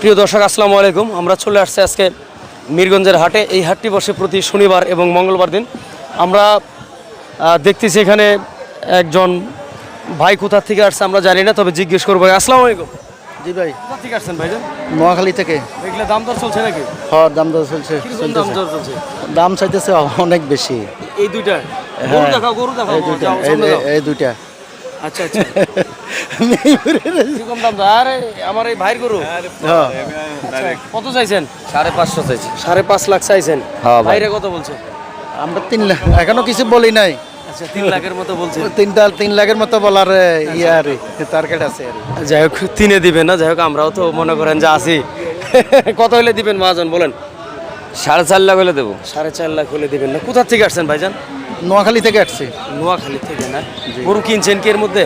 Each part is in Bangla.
প্রিয় দর্শক আসসালামু আলাইকুম। আমরা চলে আসছি আজকে মিরগঞ্জের হাটে। এই হাটটি বসে প্রতি শনিবার এবং মঙ্গলবার দিন। আমরা দেখতেছি এখানে একজন ভাই কোথা থেকে আসছে আমরা জানি না তবে জিজ্ঞেস করব আসসালামু আলাইকুম। জি ভাই। কোথা থেকে আসছেন ভাইজান নোয়াখালী থেকে। এগুলো দাম দর চলছে নাকি? হওয়ার দাম দর চলছে দাম দর চলছে? দাম চাইতেছে অনেক বেশি। এই দুইটা? গরু হ্যাঁ। দেখাও গরু দেখাও সামনে যাও। এই- এই দুইটা। আচ্ছা আচ্ছা। কীরকম দাম আরে আমার এই ভাইয়ের গরু। হ্যাঁ। কত চাইছেন? সাড়ে পাঁচশো চাইছি সাড়ে পাঁচ লাখ চাইছেন। হ্যাঁ, ভাইরে কত বলছে? আমরা তিন লাখ এখনও কিছু বলি নাই। তিন লাখের মতো বলছে। তিনটা তিন লাখের মতো বলার টার্গেট আছে যাই হোক তিনে দিবেন না যাই হোক আমরাও তো মনে করেন যে আছি। কত হলে দিবেন মহাজন বলেন? সাড়ে চার লাখ হলে দেবো। সাড়ে চার লাখ হলে দিবেন না। কোথা থেকে আসছেন ভাইজান? নোয়াখালী থেকে আসছি। নোয়াখালী থেকে না? গরু কিনছেন কি এর মধ্যে?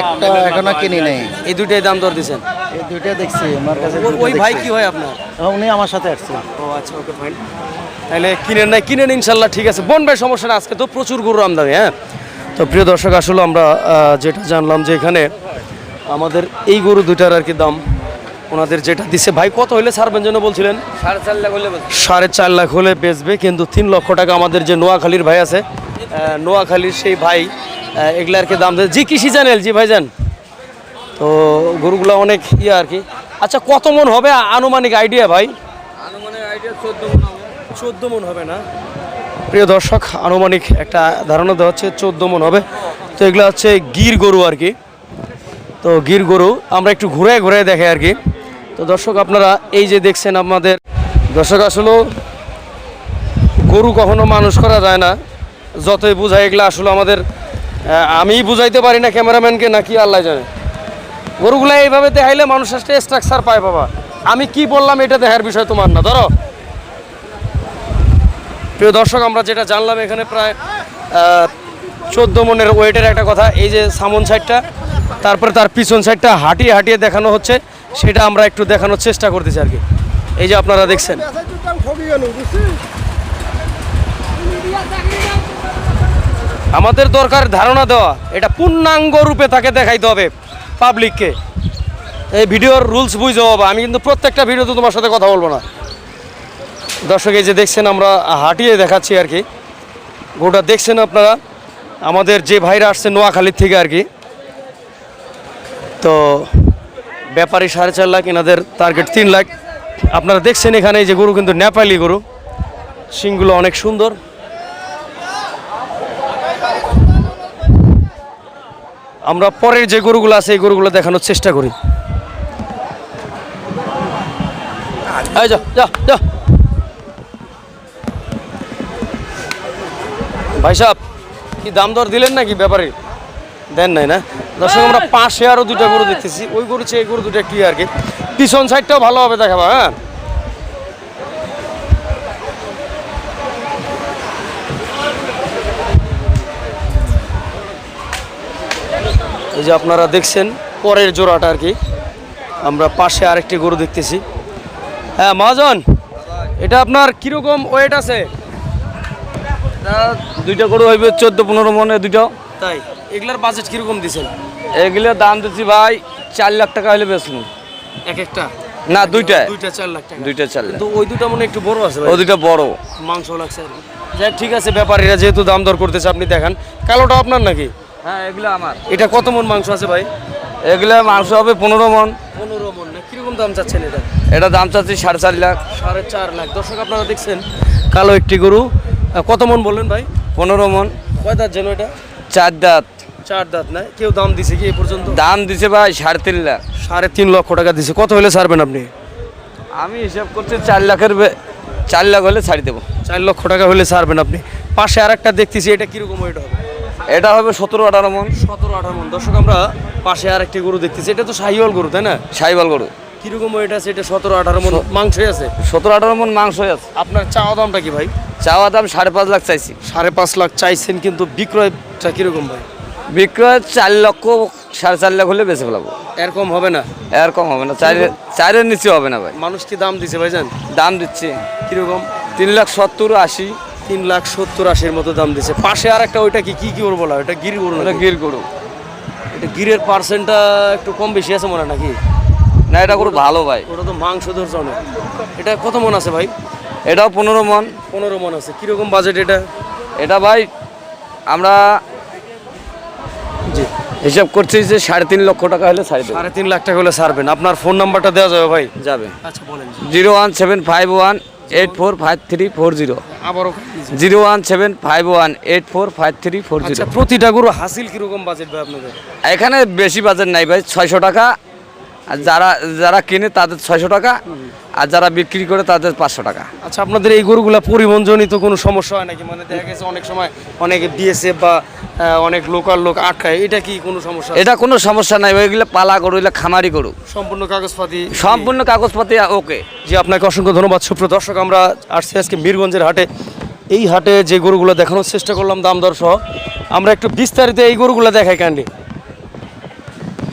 একটা এখনও কিনি নাই। এই দুইটাই দাম দর দিছেন? এই দুইটা দেখছি আমার কাছে ওই ভাই কি হয় আপনার? হ্যাঁ, উনি আমার সাথে আসছে। ও আচ্ছা ওকে ফাইন তাহলে কিনেন নাই কিনেন ইনশাল্লাহ ঠিক আছে। বোন ভাই সমস্যা না আজকে তো প্রচুর গরুর আমদানি হ্যাঁ? তো প্রিয় দর্শক আসলে আমরা যেটা জানলাম যে এখানে আমাদের এই গরু দুইটার আর কি দাম ওনাদের যেটা দিছে। ভাই কত হইলে ছাড়বেন জন্য বলছিলেন? সাড়ে চার লাখ হলে সাড়ে চার লাখ হলে বেচবে কিন্তু তিন লক্ষ টাকা আমাদের যে নোয়াখালীর ভাই আছে নোয়াখালীর সেই ভাই এগুলা আর কি দাম দেয় জি কৃষি চ্যানেল জি ভাইজান। তো গরুগুলো অনেক ইয়ে আর কি। আচ্ছা কত মন হবে আনুমানিক আইডিয়া ভাই? আনুমানিক আইডিয়া চোদ্দ মন হবে। চোদ্দ মন হবে না? প্রিয় দর্শক আনুমানিক একটা ধারণা দেওয়া হচ্ছে চোদ্দ মন হবে। তো এগুলো হচ্ছে গির গরু আর কি। তো গির গরু আমরা একটু ঘুরে ঘুরে দেখে আর কি। তো দর্শক আপনারা এই যে দেখছেন আমাদের দর্শক আসলে গরু কখনো মানুষ করা যায় না। যতই বোঝায় এগুলো আসলে আমাদের আমিই বুঝাইতে পারি না ক্যামেরাম্যানকে, নাকি আল্লাহ জানে। গরুগুলো এইভাবে দেখাইলে মানুষ একটা স্ট্রাকচার পায় বাবা। আমি কি বললাম, এটা দেখার বিষয় তোমার না। ধরো। প্রিয় দর্শক, আমরা যেটা জানলাম এখানে প্রায় চোদ্দ মনের ওয়েটের একটা কথা। এই যে সামন সাইডটা তারপরে তার পিছন সাইডটা হাঁটিয়ে হাঁটিয়ে দেখানো হচ্ছে, সেটা আমরা একটু দেখানোর চেষ্টা করতেছি আর কি। এই যে আপনারা দেখছেন। আমাদের দরকার ধারণা দেওয়া। এটা পূর্ণাঙ্গ রূপে তাকে দেখাইতে হবে পাবলিককে এই ভিডিওর রুলস বুঝতে হবে। আমি কিন্তু প্রত্যেকটা ভিডিওতে তোমার সাথে কথা বলব না। দর্শক, এই যে দেখছেন, আমরা হাঁটিয়ে দেখাচ্ছি আর কি। গোটা দেখছেন আপনারা? আমাদের যে ভাইরা আসছে নোয়াখালীর থেকে আর কি। তো ব্যাপারী সাড়ে চার লাখ, এনাদের টার্গেট তিন লাখ। আপনারা দেখছেন এখানে এই যে গরু, কিন্তু নেপালি গরু। শিংগুলো অনেক সুন্দর। আমরা পরের যে গরুগুলো আছে এই গরুগুলো দেখানোর চেষ্টা করি। যা যা যা। ভাই সাহেব কি দাম দর দিলেন নাকি ব্যাপারে? দেন নাই না? দর্শক আমরা পাশে আরও দুটা গরু দেখতেছি। ওই গরু চেয়ে এই গরু দুটো একটু আর কি? পিছন সাইডটাও ভালোভাবে দেখাবা হ্যাঁ? যে আপনারা দেখছেন পরের জোড়াটা আর কি। আমরা পাশে আরেকটি গরু দেখতেছি। হ্যাঁ মহাজন এটা আপনার কীরকম ওয়েট আছে? দুইটা গরু হইবে চোদ্দ পনেরো মনে দুইটা। তাই এগুলার বাজেট কীরকম দিছেন? এগুলো দাম দিচ্ছি ভাই চার লাখ টাকা হলে বেচবো। এক একটা? না দুইটা। দুইটা চার লাখ টাকা। দুইটা চার লাখ। তো ওই দুটা মনে একটু বড় আছে ওই ও দুইটা বড়। মাংস লাগছে। যাই ঠিক আছে ব্যাপারীরা যেহেতু দাম দর করতেছে আপনি দেখান। কালোটা আপনার নাকি? হ্যাঁ এগুলো আমার। এটা কত মন মাংস আছে ভাই? এগুলো মাংস হবে পনেরো মন। পনেরো মন। না কীরকম দাম চাচ্ছেন এটা? এটা দাম চাচ্ছি সাড়ে চার লাখ। সাড়ে চার লাখ। দর্শক আপনারা দেখছেন কালো একটি গরু। কত মন বললেন ভাই? পনেরো মন। কয় দাঁত যেন এটা? চার দাঁত। চার দাঁত না? কেউ দাম দিছে কি এ পর্যন্ত? দাম দিছে ভাই সাড়ে তিন লাখ। সাড়ে তিন লক্ষ টাকা দিছে। কত হলে ছাড়বেন আপনি? আমি হিসাব করছি চার লাখের চার লাখ হলে ছাড়ি দেবো। চার লক্ষ টাকা হলে ছাড়বেন আপনি। পাশে আরেকটা দেখতেছি এটা কীরকম ওয়েট হবে? এটা হবে সতেরো আঠারো মন। সতেরো আঠারো মন। দর্শক আমরা পাশে আরেকটি গরু দেখতেছি। এটা তো সাহিওয়াল গরু তাই না? সাইবাল গরু। কীরকম ওয়েট আছে? এটা সতেরো আঠারো মন মাংসই আছে? সতেরো আঠারো মন মাংস আছে। আপনার চাওয়া দামটা কি ভাই? চাওয়া দাম সাড়ে পাঁচ লাখ চাইছি। সাড়ে পাঁচ লাখ চাইছেন কিন্তু বিক্রয়টা কীরকম ভাই? বিক্রয় চার লক্ষ সাড়ে চার লাখ হলে বেঁচে ফেলাবো। এরকম হবে না? এর কম হবে না। চারের চারের নিচে হবে না ভাই। মানুষ কি দাম দিছে ভাই জান দাম দিচ্ছে। কীরকম? তিন লাখ সত্তর আশি। তিন লাখ সত্তর আশির মতো দাম দিছে। পাশে আর একটা ওইটা কি? কি কি করব বলা ওটা গির গরু ওটা গির গরু। এটা গিরের পার্সেন্টটা একটু কম বেশি আছে মনে হয় নাকি? না এটা গরু ভালো ভাই। ওটা তো মাংস ধরছে অনেক। এটা কত মন আছে ভাই? এটাও পনেরো মন। পনেরো মন আছে। কীরকম বাজেট এটা? এটা ভাই আমরা জি। হিসাব করছি যে সাড়ে তিন লক্ষ টাকা হলে দেবো। সাড়ে তিন লাখ টাকা হলে ছাড়বেন। আপনার ফোন নাম্বারটা দেওয়া যাবে ভাই? যাবে। আচ্ছা বলেন। Zero one seven five one eight four five three four zero আবারও zero one seven five one eight four five three four zero প্রতিটা গরু হাসিল কীরকম বাজেট ভাই আপনাদের? এখানে বেশি বাজেট নাই ভাই ছয়শো টাকা আর যারা যারা কিনে তাদের ছয়শো টাকা আর যারা বিক্রি করে তাদের পাঁচশো টাকা। আচ্ছা আপনাদের এই গরুগুলা পরিবহন জনিত কোনো সমস্যা হয় নাকি? মানে দেখা গেছে অনেক সময় অনেক বিএসএফ বা অনেক লোকাল লোক আটকায়। এটা কি কোনো সমস্যা? এটা কোনো সমস্যা নাই। ওইগুলো পালা গরু এগুলো খামারি গরু। সম্পূর্ণ কাগজপাতি? সম্পূর্ণ কাগজপাতি ওকে। জি আপনাকে অসংখ্য ধন্যবাদ। সুপ্রিয় দর্শক আমরা আসছি আজকে মিরগঞ্জের হাটে। এই হাটে যে গরুগুলো দেখানোর চেষ্টা করলাম দাম দর সহ। আমরা একটু বিস্তারিত এই গরুগুলো দেখাই কান্ডি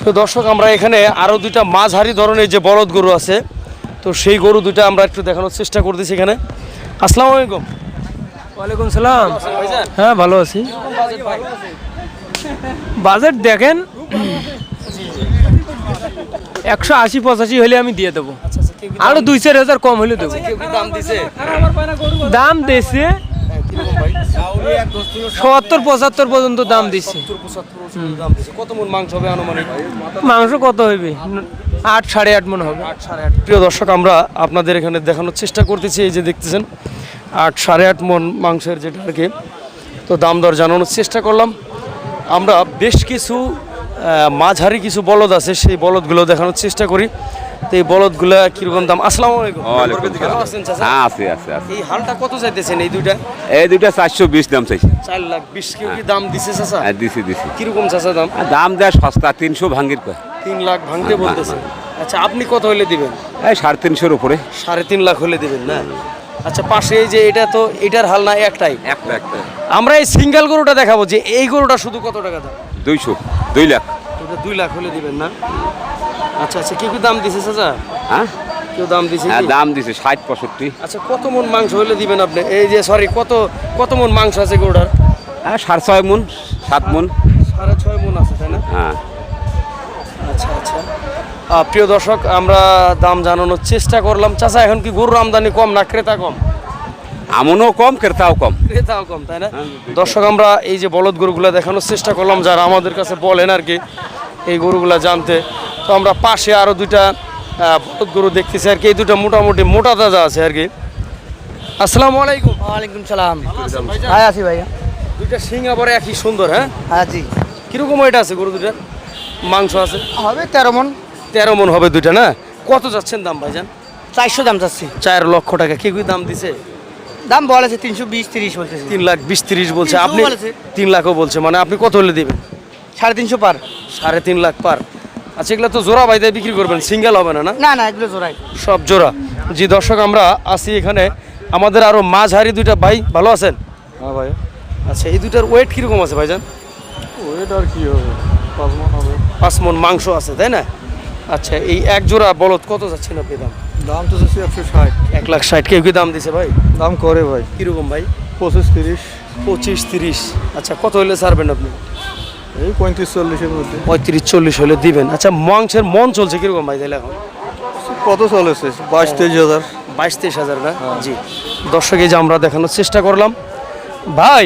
তো দর্শক আমরা এখানে আরও দুইটা মাঝারি ধরনের যে বলদ গরু আছে তো সেই গরু দুইটা আমরা একটু দেখানোর চেষ্টা করতেছি এখানে। আসসালামু আলাইকুম। ওয়ালাইকুম সালাম। হ্যাঁ ভালো আছি। বাজেট দেখেন একশো আশি পঁচাশি হলে আমি দিয়ে দেবো। আরও দুই চার হাজার কম হলে দেবো। দাম দিছে? দাম দিচ্ছে সত্তর পঁচাত্তর পর্যন্ত দাম দিচ্ছে কত মন মাংস হবে আনুমানিক? মাংস কত হইবে? আট সাড়ে আট মনে হবে। আট সাড়ে আট। প্রিয় দর্শক আমরা আপনাদের এখানে দেখানোর চেষ্টা করতেছি এই যে দেখতেছেন আট সাড়ে আট মন মাংসের যেটা আর কি। তো দাম দর জানানোর চেষ্টা করলাম। আমরা বেশ কিছু মাঝারি কিছু বলদ আছে সেই বলদগুলো দেখানোর চেষ্টা করি। তো এই বলদগুলো কীরকম দাম? আসসালামু আলাইকুম? হ্যাঁ আছে আছে এই হালটা কত চাইতেছেন এই দুইটা? এই দুইটা চারশো বিশ দাম চাইছে। চার লাখ বিশ কেউ কি দাম দিছে চাচা? হ্যাঁ দিছি দিছি। কীরকম চাচা দাম? দাম দেয় সস্তা তিনশো ভাঙ্গির কয়। তিন লাখ ভাঙতে বলতেছে। আচ্ছা আপনি কত হলে দিবেন? এই সাড়ে তিনশোর উপরে। সাড়ে তিন লাখ হলে দিবেন না? আচ্ছা পাশে যে এটা তো এটার হাল না একটাই? একটা একটা। আমরা এই সিঙ্গেল গরুটা দেখাবো যে এই গরুটা শুধু কত টাকা দাম? দুইশো দুই লাখ। দুই লাখ হলে দিবেন না? আচ্ছা আচ্ছা কেউ কি দাম দিছে চাচা? হ্যাঁ? কেউ দাম দিছে হ্যাঁ দাম দিছে ষাট পঁয়ষট্টি। আচ্ছা কত মন মাংস হলে দিবেন আপনি? এই যে সরি কত কত মন মাংস আছে গরুটার? হ্যাঁ সাড়ে ছয় মন সাত মন। সাড়ে ছয় মন আছে তাই না? হ্যাঁ। আচ্ছা আচ্ছা। প্রিয় দর্শক আমরা দাম জানানোর চেষ্টা করলাম। চাচা এখন কি গরুর আমদানি কম না ক্রেতা কম? আমনও কম ক্রেতাও কম। ক্রেতাও কম তাই না? দর্শক আমরা এই যে বলদ গরুগুলো দেখানোর চেষ্টা করলাম যারা আমাদের কাছে বলেন আর কি। এই গরুগুলো জানতে। তো আমরা পাশে আরও দুইটা বলদ গরু দেখতেছি আর কি। এই দুটো মোটামুটি মোটা তাজা আছে আর কি। আসসালামু আলাইকুম। ওয়ালাইকুম সালাম। হ্যাঁ আছি ভাইয়া দুইটা শিং আবার একই সুন্দর হ্যাঁ? হ্যাঁ জি। কীরকম এটা আছে গরু দুটা মাংস আছে? হবে তেরো মন। তেরো মন হবে দুইটা না? কত যাচ্ছেন দাম ভাইজান? চারশো দাম যাচ্ছে। চার লক্ষ টাকা। কে কি দাম দিছে? দাম বলেছে তিনশো বিশ তিরিশ বলছে তিন লাখ বিশ তিরিশ বলছে। আপনি বলেছে। তিন লাখও বলছে। মানে আপনি কত হলে দিবেন? সাড়ে তিনশো পার। সাড়ে তিন লাখ পার। আচ্ছা এগুলো তো জোড়া বাইতে বিক্রি করবেন? সিঙ্গেল হবে না না? না না এগুলো জোড়াই। সব জোড়া। জি দর্শক আমরা আসি এখানে। আমাদের আরও মাঝারি দুইটা ভাই ভালো আছেন? হ্যাঁ ভাই। আচ্ছা এই দুইটার ওয়েট কীরকম আছে ভাইজান? ওয়েট আর কি হবে? পাঁচ মন হবে। পাঁচ মন মাংস আছে তাই না? আচ্ছা এই এক জোড়া বলদ কত যাচ্ছেন আপনি দাম? দাম তো চাচ্ছি একশো ষাট। এক লাখ ষাট কেউ কি দাম দিছে ভাই? দাম করে ভাই। কীরকম ভাই? পঁচিশ তিরিশ। পঁচিশ তিরিশ। আচ্ছা কত হলে ছাড়বেন আপনি? এই পঁয়ত্রিশ চল্লিশের মধ্যে। পঁয়ত্রিশ চল্লিশ হলে দিবেন। আচ্ছা মাংসের মন চলছে কীরকম ভাই তাহলে এখন? কত চলেছে বাইশ তেইশ হাজার। বাইশ তেইশ হাজার না? জি। দর্শক এই যে আমরা দেখানোর চেষ্টা করলাম। ভাই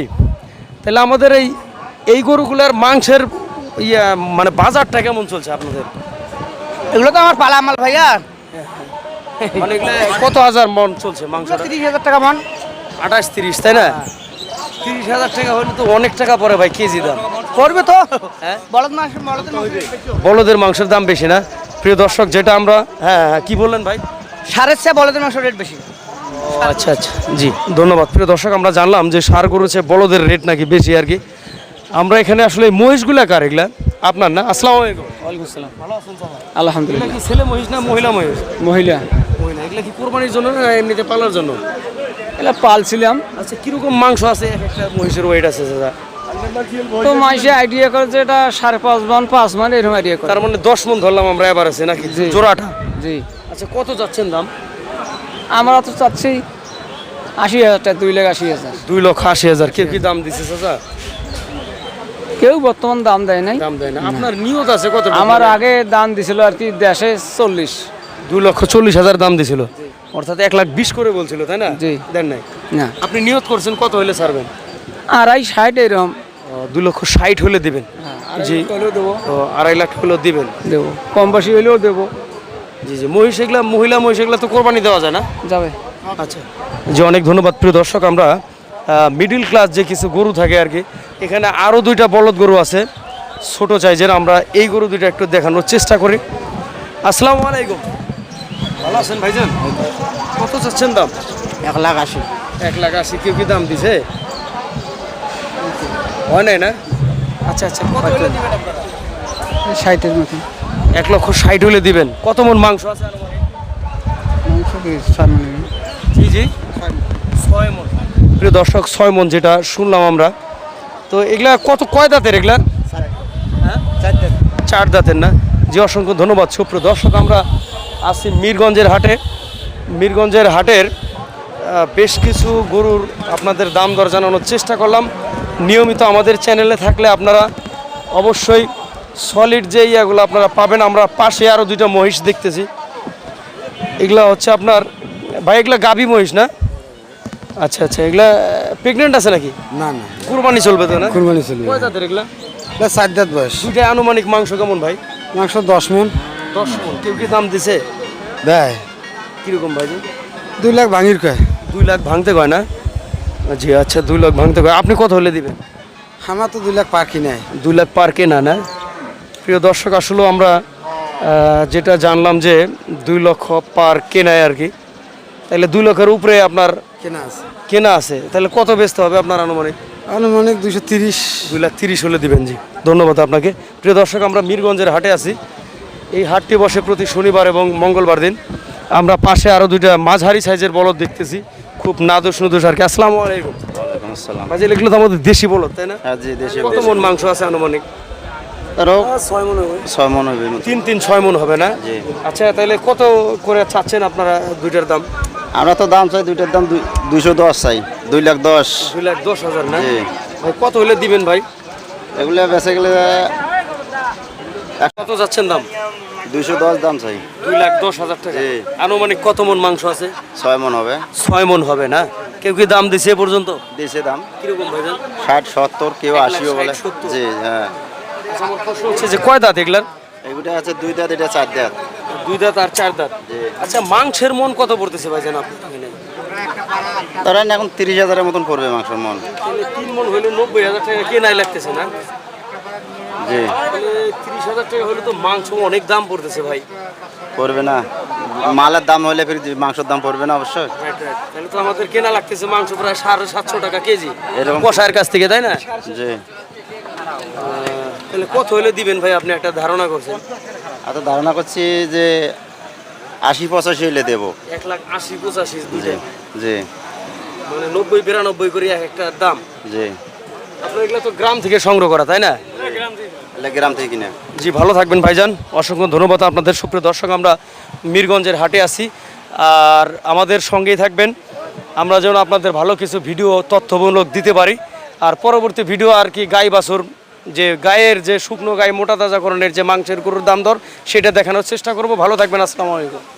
তাহলে আমাদের এই এই গরুগুলার মাংসের ইয়া মানে বাজারটা কেমন চলছে আপনাদের? এগুলো তো আমার পালা মাল ভাইয়া। মানে কত হাজার মন চলছে মাংসটা? তিরিশ হাজার টাকা মন। আঠাশ তিরিশ তাই না? তিরিশ হাজার টাকা হলে তো অনেক টাকা পরে ভাই কেজি দাম। করবে তো? হ্যাঁ? বলদ বলদের মাংস বলদের মাংসের দাম বেশি না? প্রিয় দর্শক যেটা আমরা হ্যাঁ হ্যাঁ কি বললেন ভাই? সারের চেয়ে বলদের মাংস রেট বেশি। আচ্ছা আচ্ছা। জি ধন্যবাদ। প্রিয় দর্শক আমরা জানলাম যে সার গরুর চেয়ে বলদের রেট নাকি বেশি আর কি। আমরা এখানে আসলে মহিষগুলা কার এগুলা? আপনার না? আসসালামু আলাইকুম। ওয়ালাইকুম আসসালাম। ভালো আছেন আলহামদুলিল্লাহ। কি ছেলে মহিষ না মহিলা মহিষ? মহিলা। মহিলা এগুলা কি কোরবানির জন্য না এমনিতে পালার জন্য? এটা পালছিলাম। আচ্ছা কীরকম মাংস আছে? এক একটা মহিষের ওয়েট আছে দাদা তো মাসে আইডিয়া করে যে এটা সাড়ে পাঁচ মান পাঁচ মান এরকম আইডিয়া করে। তার মানে দশ মন ধরলাম আমরা এবার আছে নাকি? জোড়াটা? জি। আচ্ছা কত যাচ্ছেন দাম? আমরা তো চাচ্ছি আশি হাজার টাকা দুই লাখ আশি হাজার। দুই লক্ষ আশি হাজার। কেউ কি দাম দিছে চাচা? কেউ বর্তমান দাম দেয় নাই। দাম দেয় না। আপনার নিয়ত আছে কত আমার আগে দাম দিছিল আর কি দেশে চল্লিশ। দুই লক্ষ চল্লিশ হাজার দাম দিছিল। অর্থাৎ এক লাখ বিশ করে বলছিল তাই না? জি। দেন নাই। না। আপনি নিয়ত করছেন কত হলে ছাড়বেন? আড়াই ষাট এরকম। দুই লক্ষ ষাট হলে দিবেন। জি। হলেও দেবো। ও, আড়াই লাখ হলেও দিবেন। দেবো। কম বেশি হলেও দেবো। জি জি। মহিষ এগুলা মহিলা মহিষ এগুলা তো কোরবানি দেওয়া যায় না? যাবে। আচ্ছা। জি অনেক ধন্যবাদ প্রিয় দর্শক। আমরা মিডিল ক্লাস যে কিছু গরু থাকে আর কি এখানে আরও দুইটা বলদ গরু আছে। ছোট সাইজের আমরা এই গরু দুইটা একটু দেখানোর চেষ্টা করি। আসসালামু আলাইকুম। ভালো আছেন ভাইজান? কত চাচ্ছেন দাম? এক লাখ আশি। এক লাখ আশি। কেউ কি দাম দিছে? হয় নাই না? আচ্ছা আচ্ছা কত হলে দিবেন আপনারা? ষাটের মতন এক লক্ষ ষাট হলে দিবেন। কত মন মাংস আছে? মাংস ছয় মনে। জি জি। ছয় মন। প্রিয় দর্শক ছয় মন যেটা শুনলাম আমরা। তো এগুলা কত কয় দাঁতের এগুলা? হ্যাঁ? চার দাঁতের না? জি অসংখ্য ধন্যবাদ। সুপ্রিয় দর্শক আমরা আছি মিরগঞ্জের হাটে। মিরগঞ্জের হাটের বেশ কিছু গরুর আপনাদের দাম দর জানানোর চেষ্টা করলাম। নিয়মিত আমাদের চ্যানেলে থাকলে আপনারা অবশ্যই সলিড যে ইয়াগুলো আপনারা পাবেন আমরা পাশে আরও দুইটা মহিষ দেখতেছি। এগুলা হচ্ছে আপনার ভাই এগুলা গাভী মহিষ না? আচ্ছা আচ্ছা এগুলা প্রেগনেন্ট আছে নাকি? না না। কুরবানি চলবে তো না? কুরবানি চলবে। কয় এগুলা? এটা চার দাঁত বয়স। দুইটা আনুমানিক মাংস কেমন ভাই? মাংস দশ মন দশ মণ। কেউ কি দাম দিছে? দেয়। কীরকম ভাই? দুই লাখ ভাঙির কয়। দুই লাখ ভাঙতে কয় না? জি আচ্ছা দুই লাখ ভাঙতে কয় আপনি কত হলে দিবেন? আমার তো দুই লাখ পার কিনায় দুই লাখ পার কেনা না? প্রিয় দর্শক আসলে আমরা যেটা জানলাম যে দুই লক্ষ পার কেনায় আর কি তাহলে দুই লক্ষের উপরে আপনার কেনা আছে। কেনা আছে তাহলে কত বেচতে হবে আপনার আনুমানিক? আনুমানিক দুশো তিরিশ। দুই লাখ তিরিশ হলে দিবেন জি। ধন্যবাদ আপনাকে। প্রিয় দর্শক আমরা মিরগঞ্জের হাটে আছি। এই হাটটি বসে প্রতি শনিবার এবং মঙ্গলবার দিন। আমরা পাশে আরও দুইটা মাঝারি সাইজের বলদ দেখতেছি। খুব নাদোষ নুদোষ আর কি। আসসালামু আলাইকুম। ভাই এগুলো তো আমাদের দেশি বলদ তাই না? হ্যাঁ জি দেশে কত মন মাংস আছে আনুমানিক? ছয় মন হবে। ছয় মন হবে তিন তিন ছয় মন হবে না? জি। আচ্ছা তাহলে কত করে চাচ্ছেন আপনারা দুইটার দাম? আমরা তো দাম চাই দুইটার দাম দুইশো দশ চাই। দুই লাখ দশ। দুই লাখ দশ হাজার না? জি। ভাই কত হলে দিবেন ভাই? এগুলো বেচে গেলে কত যাচ্ছেন দাম? দুইশো দশ দাম চাই। দুই লাখ দশ হাজার টাকা। আনুমানিক কত মন মাংস আছে? ছয় মন হবে। ছয় মন হবে না? কেউ কি দাম দিছে এ পর্যন্ত? দিয়েছে দাম। কীরকম ভাইজান ষাট সত্তর কেউ আশিও বলে। জি হ্যাঁ। আচ্ছা, আমার প্রশ্ন হচ্ছে যে কয় দাঁত এগুলার? এগুলো আছে দুই দাঁত এটা চার দাঁত। দুই দাঁত আর চার দাঁত। আচ্ছা মাংসের মন কত পড়তেছে ভাইজান আপনি? ধরেন এখন তিরিশ হাজারের মতন পড়বে মাংসের মন। তিন মন হইলে নব্বই হাজার টাকা কেনাই লাগতেছে না? জি। তিরিশ হাজার টাকা হলে তো মাংস অনেক দাম পড়তেছে ভাই। পড়বে না। মালের দাম হলে ফির মাংসের দাম পড়বে না অবশ্যই Right, right. তাহলে তো আমাদের কেনা লাগতেছে মাংস প্রায় সাড়ে সাতশো টাকা কেজি। এরকম। কষায়ের কাছ থেকে তাই না? জি। তাহলে কত হলে দিবেন ভাই আপনি একটা ধারণা করছেন? আর ধারণা করছি যে আশি পঁচাশি হইলে দেবো। এক লাখ আশি পঁচাশি জি। জি। মানে নব্বই বিরানব্বই করে এক একটা দাম। জি। আপনার এগুলো তো গ্রাম থেকে সংগ্রহ করা তাই না? গ্রাম থেকে কিনে। জি ভালো থাকবেন ভাইজান। অসংখ্য ধন্যবাদ আপনাদের। সুপ্রিয় দর্শক আমরা মিরগঞ্জের হাটে আছি। আর আমাদের সঙ্গেই থাকবেন। আমরা যেন আপনাদের ভালো কিছু ভিডিও তথ্যমূলক দিতে পারি। আর পরবর্তী ভিডিও আর কি গাই বাছুর যে গায়ের যে শুকনো গায়ে মোটা তাজাকরণের যে মাংসের গরুর দাম দর সেটা দেখানোর চেষ্টা করব। ভালো থাকবেন। আসসালামু আলাইকুম।